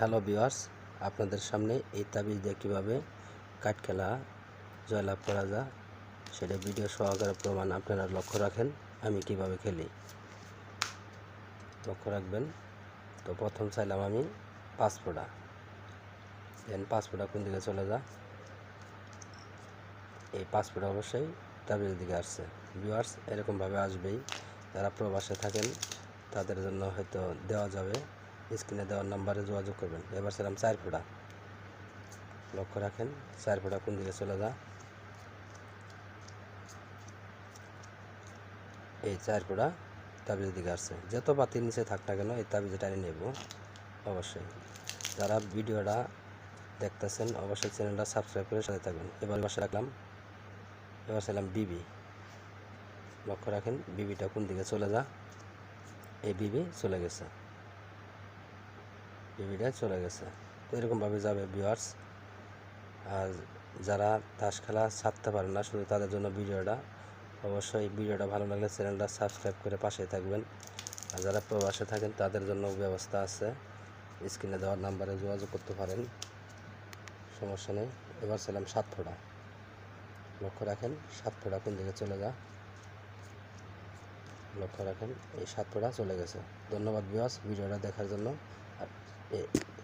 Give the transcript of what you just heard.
Hello viewers, আপনাদের সামনে এই তাবিজ দিয়ে কীভাবে কাঠ খেলা জয়লাভ করা যায় সেটা ভিডিও সহকারে প্রমাণ আপনারা লক্ষ্য রাখেন, আমি কীভাবে খেলি। লক্ষ্য রাখবেন, তো প্রথম চাইলাম আমি ফোঁটা দেন ফোঁটা কোন দিকে চলে যা এই ফোঁটা অবশ্যই তাবিজের দিকে আসছে। ভিউয়ার্স, এরকমভাবে আসবেই। যারা প্রবাসে থাকেন, তাদের জন্য হয়তো দেওয়া যাবে। স্ক্রিনে দেওয়ার নাম্বারে যোগাযোগ করবেন। এবার ছিলাম চার ফোঁটা। লক্ষ্য রাখেন, চার ফোঁটা কোন দিকে চলে যা এই চার ফোঁটা তাবিজের দিকে আসছে। যত বাতির নিচে থাক না কেন, এই তাবিজে টানি নেব। অবশ্যই। যারা ভিডিওটা দেখতেছেন, অবশ্যই চ্যানেলটা সাবস্ক্রাইব করে সাথে থাকবেন এবার বাসা রাখলাম, এবার ছিলাম বিবি। লক্ষ্য রাখেন, বিবিটা কোন দিকে চলে যা এই বিবি চলে গেছে। বিবিটা চলে গেছে। তো এরকমভাবে যাবে ভিউয়ার্স আর যারা তাস খেলা ছাড়তে পারে না, শুধু তাদের জন্য ভিডিওটা। অবশ্যই ভিডিওটা ভালো লাগলে চ্যানেলটা সাবস্ক্রাইব করে পাশে থাকবেন। আর যারা প্রবাসে থাকেন, তাদের জন্য ব্যবস্থা আছে। স্ক্রিনে দেওয়ার নাম্বারে যোগাযোগ করতে পারেন। সমস্যা নেই। এবার ছিলাম সাত ফোঁটা লক্ষ্য রাখেন সাত ফোঁটা কোন দিকে চলে যা লক্ষ্য রাখেন, এই সাত ফোঁটা চলে গেছে। ধন্যবাদ বিয়াস ভিডিওটা দেখার জন্য। আর এ-